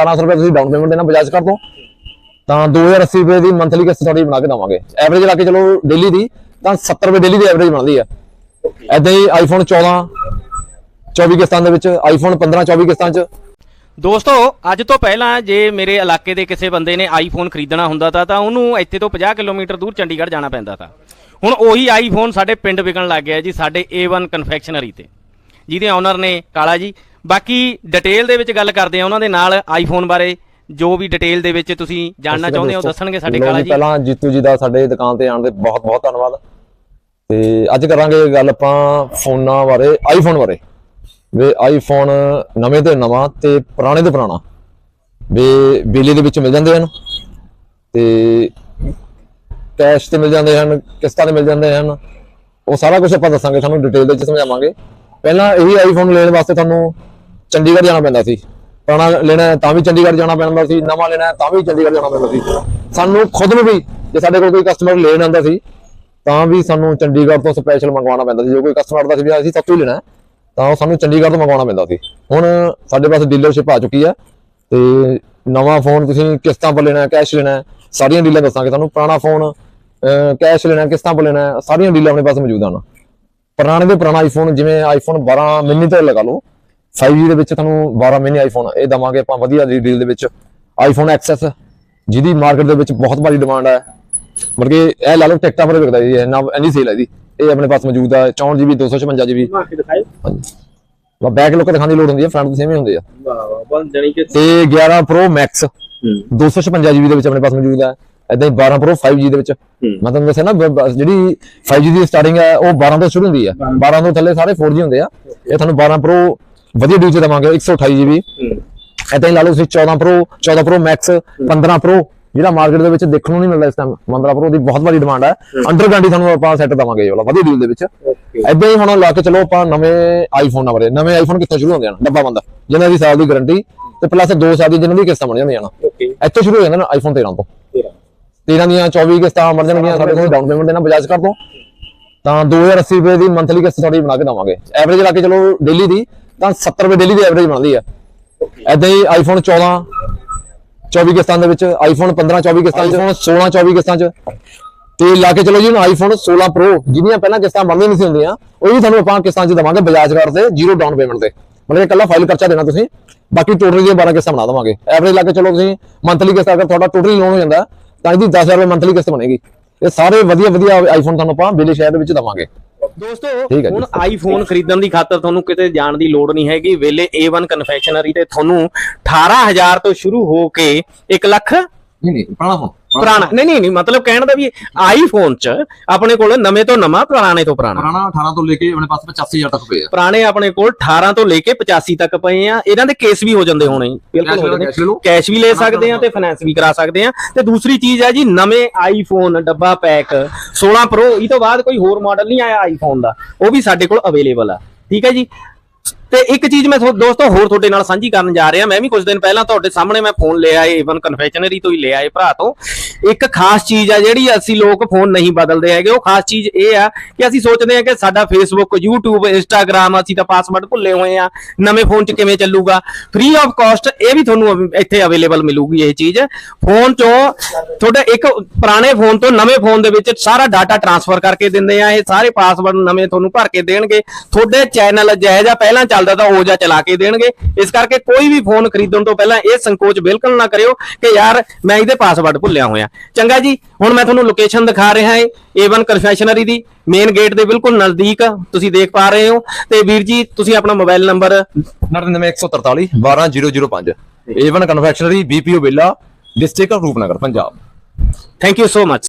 1700 ਰੁਪਏ ਤੁਸੀਂ down payment ਦੇਣਾ ਬਜਾਜ ਕਰ ਤੋਂ ਤਾਂ 2080 ਰੁਪਏ ਦੀ ਮੰਥਲੀ ਕਿਸ਼ਤ ਤੁਹਾਡੀ ਬਣਾ ਕੇ ਦਵਾਂਗੇ। ਐਵਰੇਜ ਲਾ ਕੇ ਚਲੋ ਡੇਲੀ ਦੀ, ਤਾਂ 70 ਰੁਪਏ ਡੇਲੀ ਦੀ ਐਵਰੇਜ ਬਣਦੀ ਆ। ਐਦਾਂ ਹੀ ਆਈਫੋਨ 14 24 ਕਿਸ਼ਤਾਂ ਦੇ ਵਿੱਚ ਆਈਫੋਨ 15 24 ਕਿਸ਼ਤਾਂ 'ਚ। ਦੋਸਤੋ, ਅੱਜ ਤੋਂ ਪਹਿਲਾਂ ਜੇ ਮੇਰੇ ਇਲਾਕੇ ਦੇ ਕਿਸੇ ਬੰਦੇ ਨੇ ਆਈਫੋਨ ਖਰੀਦਣਾ ਹੁੰਦਾ ਤਾਂ ਤਾਂ ਉਹਨੂੰ ਇੱਥੇ ਤੋਂ 50 ਕਿਲੋਮੀਟਰ ਦੂਰ ਚੰਡੀਗੜ੍ਹ ਜਾਣਾ ਪੈਂਦਾ ਤਾਂ। ਹੁਣ ਉਹੀ ਆਈਫੋਨ ਸਾਡੇ ਪਿੰਡ ਵਿਕਣ ਲੱਗ ਗਿਆ ਜੀ, ਸਾਡੇ A1 ਕਨਫੈਕਸ਼ਨਰੀ ਤੇ। ਜਿਹਦੇ ਓਨਰ ਨੇ ਕਾਲਾ ਜੀ ਬਾਕੀ ਡਿਟੇਲ ਦੇ ਵਿੱਚ ਗੱਲ ਕਰਦੇ ਆ ਉਹਨਾਂ ਦੇ ਨਾਲ ਆਈਫੋਨ ਬਾਰੇ ਜੋ ਵੀ ਡਿਟੇਲ ਦੇ ਵਿੱਚ ਤੁਸੀਂ ਜਾਣਨਾ ਚਾਹੁੰਦੇ ਹੋ ਦੱਸਣਗੇ ਸਾਡੇ ਕਾਲਾ ਜੀ। ਪਹਿਲਾਂ ਜੀਤੂ ਜੀ ਦਾ ਸਾਡੇ ਦੁਕਾਨ ਤੇ ਆਉਣ ਦੇ ਬਹੁਤ ਬਹੁਤ ਧੰਨਵਾਦ। ਤੇ ਅੱਜ ਕਰਾਂਗੇ ਗੱਲ ਆਪਾਂ ਫੋਨਾਂ ਬਾਰੇ ਆਈਫੋਨ ਬਾਰੇ। ਵੀ ਆਈਫੋਨ ਨਵੇਂ ਤੋਂ ਨਵਾਂ ਤੇ ਪੁਰਾਣੇ ਤੋਂ ਪੁਰਾਣਾ। ਵੀ ਬਿਜਲੀ ਦੇ ਵਿੱਚ ਮਿਲ ਜਾਂਦੇ ਹਨ ਤੇ ਕੈਸ਼ ਤੇ ਮਿਲ ਜਾਂਦੇ ਹਨ ਕਿਸ਼ਤਾਂ ਤੇ ਮਿਲ ਜਾਂਦੇ ਹਨ। ਉਹ ਸਾਰਾ ਕੁਝ ਆਪਾਂ ਦੱਸਾਂਗੇ ਤੁਹਾਨੂੰ ਡਿਟੇਲ ਦੇ ਵਿੱਚ ਸਮਝਾਵਾਂਗੇ। ਪਹਿਲਾਂ ਇਹੀ ਆਈਫੋਨ ਲੈਣ ਵਾਸਤੇ ਤੁਹਾਨੂੰ ਚੰਡੀਗੜ੍ਹ ਜਾਣਾ ਪੈਂਦਾ ਸੀ। ਪੁਰਾਣਾ ਲੈਣਾ ਤਾਂ ਵੀ ਚੰਡੀਗੜ੍ਹ ਜਾਣਾ ਪੈਂਦਾ ਸੀ ਨਵਾਂ ਲੈਣਾ ਤਾਂ ਵੀ ਚੰਡੀਗੜ੍ਹ ਜਾਣਾ ਪੈਂਦਾ ਸੀ। ਸਾਨੂੰ ਖੁਦ ਨੂੰ ਵੀ ਜੇ ਸਾਡੇ ਕੋਲ ਕੋਈ ਕਸਟਮਰ ਲੈਣ ਆਉਂਦਾ ਸੀ ਤਾਂ ਵੀ ਸਾਨੂੰ ਚੰਡੀਗੜ੍ਹ ਤੋਂ ਸਪੈਸ਼ਲ ਮੰਗਵਾਉਣਾ ਪੈਂਦਾ ਸੀ। ਜੋ ਕੋਈ ਕਸਟਮਰ ਦਾ ਸੀ ਵੀ ਅਸੀਂ ਸਭ ਹੀ ਲੈਣਾ ਤਾਂ ਉਹ ਸਾਨੂੰ ਚੰਡੀਗੜ੍ਹ ਤੋਂ ਮੰਗਵਾਉਣਾ ਪੈਂਦਾ ਸੀ। ਹੁਣ ਸਾਡੇ ਪਾਸ ਡੀਲਰਸ਼ਿਪ ਆ ਚੁੱਕੀ ਹੈ ਤੇ ਨਵਾਂ ਫੋਨ ਤੁਸੀਂ ਕਿਸ਼ਤਾਂ ਪਰ ਲੈਣਾ ਕੈਸ਼ ਲੈਣਾ ਸਾਰੀਆਂ ਡੀਲਾਂ ਦੱਸਾਂਗੇ ਤੁਹਾਨੂੰ। ਪੁਰਾਣਾ ਫੋਨ ਕੈਸ਼ ਲੈਣਾ ਹੈ, ਕਿਸ਼ਤਾਂ ਪਰ ਲੈਣਾ ਸਾਰੀਆਂ ਡੀਲਾਂ ਆਪਣੇ ਪਾਸ ਮੌਜੂਦ ਹਨ। ਪੁਰਾਣੇ ਦੇ ਪੁਰਾਣਾ ਆਈਫੋਨ ਜਿਵੇਂ ਆਈਫੋਨ 12 ਮਿੰਨੀ ਤੋਂ ਲਗਾ ਲਓ 5G ਦੇ ਵਿੱਚ ਤੁਹਾਨੂੰ 12 ਮਿਨੀ ਆਈਫੋਨ ਇਹ ਦਵਾਂਗੇ ਆਪਾਂ ਵਧੀਆ ਡੀਲ ਦੇ ਵਿੱਚ। ਆਈਫੋਨ ਐਕਸਐਸ ਜਿਹਦੀ ਮਾਰਕੀਟ ਦੇ ਵਿੱਚ ਬਹੁਤ ਭਾਰੀ ਡਿਮਾਂਡ ਹੈ ਮਤਲਬ ਕਿ ਇਹ ਲਾ ਲਓ ਟਿਕਟਾਂ ਪਰ ਵਿਕਦਾ ਜੀ ਨਾ ਇੰਨੀ ਸੇਲ ਹੈ ਜੀ ਇਹ ਆਪਣੇ ਪਾਸ ਮੌਜੂਦ ਹੈ 64GB 256GB ਮਾਰਕੇ ਦਿਖਾਏ ਹਾਂਜੀ। ਵਾ ਬੈਕ ਲੁੱਕ ਦਿਖਾਉਣ ਦੀ ਲੋੜ ਹੁੰਦੀ ਹੈ ਫਰੰਟ ਸੇਮ ਹੀ ਹੁੰਦੇ ਆ। ਵਾਹ ਜਾਨੀ ਕਿ ਤੇ 11 Pro Max ਹੂੰ। 256GB ਦੇ ਵਿੱਚ ਆਪਣੇ ਪਾਸ ਮੌਜੂਦ ਹੈ ਇਦਾਂ ਹੀ 12 Pro 5G ਦੇ ਵਿੱਚ। ਮੈਂ ਤੁਹਾਨੂੰ ਦੱਸਿਆ ਨਾ ਜਿਹੜੀ 5G ਦੀ ਸਟਾਰਟਿੰਗ ਹੈ ਉਹ 12 ਤੋਂ ਸ਼ੁਰੂ ਹੁੰਦੀ ਹੈ 12 ਤੋਂ ਥੱਲੇ ਸਾਰੇ 4G ਹੁੰਦੇ ਆ। ਇਹ ਤੁਹਾਨੂੰ 12 Pro ਵਧੀਆ ਡੀਲ 'ਚ ਦੇਵਾਂਗੇ 128GB ਹੂੰ। ਇਦਾਂ ਹੀ ਲਾ ਲਓ ਤੁਸੀਂ 14 Pro 14 Pro Max 15 Pro ਜਿਹੜਾ ਮਾਰਕੀਟ ਦੇ ਵਿੱਚ ਦੇਖਣ ਨੂੰ ਨਹੀਂ ਮਿਲਦਾ ਇਸ ਟਾਈਮ 15 Pro ਦੀ ਬਹੁਤ ਵੱਡੀ ਡਿਮਾਂਡ ਹੈ। ਅੰਡਰ ਗਾਰੰਟੀ ਤੁਹਾਨੂੰ ਆਪਾਂ ਸੈੱਟ ਦਵਾਂਗੇ ਇਹ ਵਾਲਾ ਵਧੀਆ ਡੀਲ ਦੇ ਵਿੱਚ। ਇਦਾਂ ਹੀ ਹੁਣ ਲਾ ਕੇ ਚਲੋ ਆਪਾਂ ਨਵੇਂ ਆਈਫੋਨ ਬਾਰੇ ਨਵੇਂ ਆਈਫੋਨ ਕਿੱਥੋਂ ਸ਼ੁਰੂ ਹੁੰਦੇ ਹਨ? ਡੱਬਾ ਬੰਦ। ਜਿਨ੍ਹਾਂ ਦੀ ਸਾਲ ਦੀ ਗਾਰੰਟੀ ਤੇ ਪਲੱਸ 2 ਸਾਲ ਦੀ ਜਿਨ੍ਹਾਂ ਦੀ ਕਿਸ਼ਤਾਂ ਬਣ ਜਾਂਦੀਆਂ ਹਨ। ਇੱਥੇ ਸ਼ੁਰੂ ਹੋ ਜਾਂਦੇ ਨੇ ਆਈਫੋਨ 13 ਤੋਂ। ਤੇਰਾ। 13 ਦੀਆਂ 24 ਕਿਸ਼ਤਾਂ ਬਣ ਜਾਣਗੀਆਂ ਸਾਡੇ ਕੋਲ ਡਾਊਨ ਪੇਮੈਂਟ ਦੇਣਾ ਬਜਾਜ ਕਰ ਦੋ। ਤਾਂ 2080 ਰੁਪਏ ਦੀ ਮੰਥਲੀ ਕਿਸ਼ਤ ਤੁਹਾਡੀ ਬਣਾ ਕੇ ਦਵਾਂਗੇ। ਐਵਰੇਜ ਲਾ ਕੇ ਚਲੋ ਡੇਲੀ ਦੀ ਤਾਂ 70 ਰੁਪਏ ਡੇਲੀ ਦੀ ਐਵਰੇਜ ਬਣਦੀ ਆ। ਐਦਾਂ ਹੀ ਆਈਫੋਨ 14 24 ਕਿਸ਼ਤਾਂ ਦੇ ਵਿੱਚ ਆਈਫੋਨ 15 24 ਕਿਸ਼ਤਾਂ ਚ ਆਈਫੋਨ 16 24 ਕਿਸ਼ਤਾਂ ਚ। ਤੇ ਲਾ ਕੇ ਚਲੋ ਜੀ ਹੁਣ ਆਈਫੋਨ 16 ਪ੍ਰੋ ਜਿਹਦੀਆਂ ਪਹਿਲਾਂ ਕਿਸ਼ਤਾਂ ਬਣਦੀਆਂ ਨਹੀਂ ਸੀ ਹੁੰਦੀਆਂ ਉਹ ਵੀ ਤੁਹਾਨੂੰ ਆਪਾਂ ਕਿਸ਼ਤਾਂ ਚ ਦਵਾਂਗੇ ਬਜਾਜ ਕਾਰਡ ਤੇ ਜ਼ੀਰੋ ਡਾਊਨ ਪੇਮੈਂਟ ਤੇ। ਮਤਲਬ ਇਕੱਲਾ ਫਾਈਲ ਖਰਚਾ ਦੇਣਾ ਤੁਸੀਂ ਬਾਕੀ ਟੋਟਲ ਦੀਆਂ 12 ਕਿਸ਼ਤਾਂ ਬਣਾ ਦਵਾਂਗੇ। ਐਵਰੇਜ ਲਾ ਕੇ ਚਲੋ ਤੁਸੀਂ ਮੰਥਲੀ ਕਿਸ਼ਤ ਅਗਰ ਤੁਹਾਡਾ ਟੋਟਲ ਲੋਨ ਹੋ ਜਾਂਦਾ ਤਾਂ ਇਹਦੀ 10000 ਰੁਪਏ ਮੰਥਲੀ ਕਿਸ਼ਤ ਬਣੇਗੀ। ਇਹ ਸਾਰੇ ਵਧੀਆ ਵਧੀਆ ਆਈਫੋਨ ਤੁਹਾਨੂੰ ਆਪਾਂ ਬਿਜਲੀ ਸ਼ਹਿਰ ਦੇ ਵਿੱਚ ਦਵਾਂਗੇ। ਦੋਸਤੋ। ਹੁਣ ਆਈਫੋਨ ਖਰੀਦਣ ਦੀ ਖਾਤਰ ਤੁਹਾਨੂੰ ਕਿਤੇ ਜਾਣ ਦੀ ਲੋੜ ਨਹੀਂ ਹੈਗੀ ਵੇਲੇ A1 ਕਨਫੈਕਸ਼ਨਰੀ ਤੇ ਤੁਹਾਨੂੰ 18000 ਤੋਂ ਸ਼ੁਰੂ ਹੋ ਕੇ 1 ਲੱਖ ਨਹੀਂ ਨਹੀਂ ਪੁਰਾਣਾ ਫੋਨ ਪੁਰਾਣਾ। ਨਹੀਂ ਨਹੀਂ ਨਹੀਂ ਮਤਲਬ ਕਹਿਣ ਦਾ ਵੀ ਆਈਫੋਨ ਚ ਆਪਣੇ ਕੋਲ ਨਵੇਂ ਤੋਂ ਨਵਾਂ ਪੁਰਾਣੇ ਤੋਂ ਪੁਰਾਣਾ। ਪੁਰਾਣਾ 18 ਤੋਂ ਲੈ ਕੇ ਆਪਣੇ ਪਾਸ 85000 ਤੱਕ ਪਏ ਆ। ਪੁਰਾਣੇ ਆਪਣੇ ਕੋਲ 18 ਤੋਂ ਲੈ ਕੇ 85 ਤੱਕ ਪਏ ਆ। ਇਹਨਾਂ ਦੇ ਕੇਸ ਵੀ ਹੋ ਜਾਂਦੇ ਹੋਣੇ। ਬਿਲਕੁਲ ਹੋ ਜਾਂਦੇ। ਕੈਸ਼ ਵੀ ਲੈ ਸਕਦੇ ਆ ਤੇ ਫਾਈਨੈਂਸ ਵੀ ਕਰਾ ਸਕਦੇ ਆ। ਤੇ ਦੂਸਰੀ ਚੀਜ਼ ਹੈ ਜੀ ਨਵੇਂ ਆਈਫੋਨ ਡੱਬਾ ਪੈਕ 16 ਪ੍ਰੋ ਇਹ ਤੋਂ ਬਾਅਦ ਕੋਈ ਹੋਰ ਮਾਡਲ ਨਹੀਂ ਆਇਆ ਆਈਫੋਨ ਦਾ। ਉਹ ਵੀ ਸਾਡੇ ਕੋਲ ਅਵੇਲੇਬਲ ਆ। ਠੀਕ ਹੈ ਜੀ? ਤੇ ਇੱਕ ਚੀਜ਼ ਮੈਂ ਦੋਸਤੋ ਹੋਰ ਤੁਹਾਡੇ ਨਾਲ ਸਾਂਝੀ ਕਰਨ ਜਾ ਰਿਹਾ, ਮੈਂ ਵੀ ਕੁਝ ਦਿਨ ਪਹਿਲਾਂ ਤੁਹਾਡੇ ਸਾਹਮਣੇ ਮੈਂ ਫੋਨ ਲਿਆ ਏ ਇਵਨ ਕਨਫੈਕਸ਼ਨਰੀ ਤੋਂ ਹੀ ਲਿਆ ਏ ਭਰਾ ਤੋਂ। ਇੱਕ ਖਾਸ ਚੀਜ਼ ਆ ਜਿਹੜੀ ਅਸੀਂ ਲੋਕ ਫੋਨ ਨਹੀਂ ਬਦਲਦੇ ਹੈਗੇ, ਉਹ ਖਾਸ ਚੀਜ਼ ਇਹ ਆ ਕਿ ਅਸੀਂ ਸੋਚਦੇ ਆ ਕਿ ਸਾਡਾ ਫੇਸਬੁੱਕ YouTube, Instagram, ਅਸੀਂ ਤਾਂ ਪਾਸਵਰਡ ਭੁੱਲੇ ਹੋਏ ਆ ਨਵੇਂ ਫੋਨ 'ਚ ਕਿਵੇਂ ਚੱਲੂਗਾ? ਫ੍ਰੀ ਆਫ ਕਾਸਟ ਇਹ ਵੀ ਤੁਹਾਨੂੰ ਇੱਥੇ ਅਵੇਲੇਬਲ ਮਿਲੂਗੀ ਇਹ ਚੀਜ਼। ਫੋਨ 'ਚੋਂ ਤੁਹਾਡੇ ਇੱਕ ਪੁਰਾਣੇ ਫੋਨ ਤੋਂ ਨਵੇਂ ਫੋਨ ਦੇ ਵਿੱਚ ਸਾਰਾ ਡਾਟਾ ਟਰਾਂਸਫਰ ਕਰਕੇ ਦਿੰਦੇ ਆ, ਇਹ ਸਾਰੇ ਪਾਸਵਰਡ ਨਵੇਂ ਤੁਹਾਨੂੰ ਭਰ ਕੇ ਦੇਣਗੇ। ਤੁਹਾਡੇ ਚੈਨਲ ਜਿਹੋ ਜਿਹਾ ਚੱਲਦਾ ਤਾਂ ਉਹ ਜਿਹਾ ਚਲਾ ਕੇ ਦੇਣਗੇ। ਇਸ ਕਰਕੇ ਕੋਈ ਵੀ ਫੋਨ ਖਰੀਦਣ ਤੋਂ ਪਹਿਲਾਂ ਇਹ ਸੰਕੋਚ ਬਿਲਕੁਲ ਨਾ ਕਰਿਓ ਕਿ ਯਾਰ ਮੈਂ ਇਹਦੇ ਪਾਸਵਰਡ ਭੁੱਲਿਆ ਹੋਇਆ। ਚੰਗਾ ਜੀ ਹੁਣ ਮੈਂ ਤੁਹਾਨੂੰ ਲੋਕੇਸ਼ਨ ਦਿਖਾ ਰਿਹਾ ਹਾਂ A1 ਕਨਫੈਕਸ਼ਨਰੀ ਦੀ। ਮੇਨ ਗੇਟ ਦੇ ਬਿਲਕੁਲ ਨਜ਼ਦੀਕ ਤੁਸੀਂ ਦੇਖ ਪਾ ਰਹੇ ਹੋ। ਤੇ ਵੀਰ ਜੀ ਤੁਸੀਂ ਆਪਣਾ mobile number 99143 12005 A1 confectionery BPO Bela district Rupnagar Punjab. Thank you so much